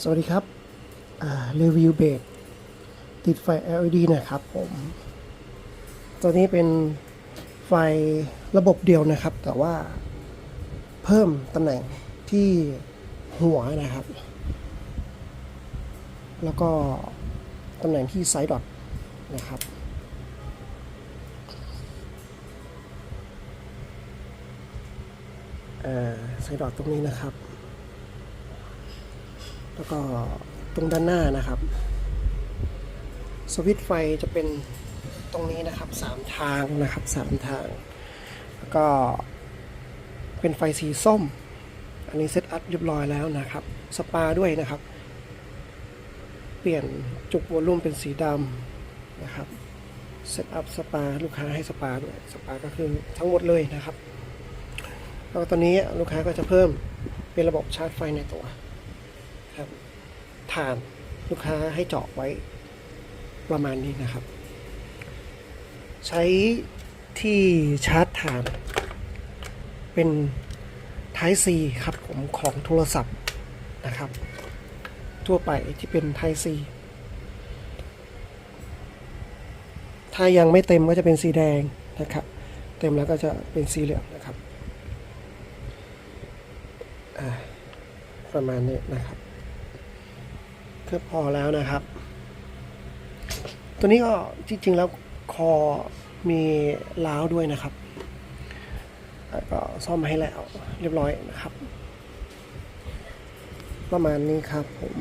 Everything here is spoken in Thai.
สวัสดีครับรีวิวเบรกติดไฟ LED นะครับผมตัวนี้เป็นไฟระบบเดียวนะครับ แต่ว่าเพิ่มตำแหน่งที่หัวนะครับ แล้วก็ตำแหน่งที่ไซด์ดอทนะครับไซด์ดอทตรงนี้นะครับ แล้วก็ตรงด้านหน้านะครับ สวิตไฟจะเป็นตรงนี้นะครับสามทางนะครับสามทาง แล้วก็เป็นไฟสีส้ม อันนี้เซตอัพเรียบร้อยแล้วนะครับ สปาด้วยนะครับ เปลี่ยนจุกวอลลุ่มเป็นสีดำนะครับ เซตอัพสปาลูกค้าให้สปาด้วย สปาก็คือทั้งหมดเลยนะครับ แล้วตอนนี้ลูกค้าก็จะเพิ่มเป็นระบบชาร์จไฟในตัว ครับฐานลูกค้าให้เจาะไว้ประมาณนี้นะครับ ใช้ที่ชาร์จฐาน เป็น Type C ครับผมของโทรศัพท์นะครับ ทั่วไปที่เป็น Type C ถ้ายังไม่เต็มก็จะเป็นสีแดงนะครับ เต็มแล้วก็จะเป็นสีเหลืองนะครับ ประมาณนี้นะครับ ก็พอแล้วนะครับ ตัวนี้ก็จริงๆแล้วคอมีล้าวด้วยนะครับ ก็ซ่อมให้แล้วเรียบร้อยนะครับ ประมาณนี้ครับผม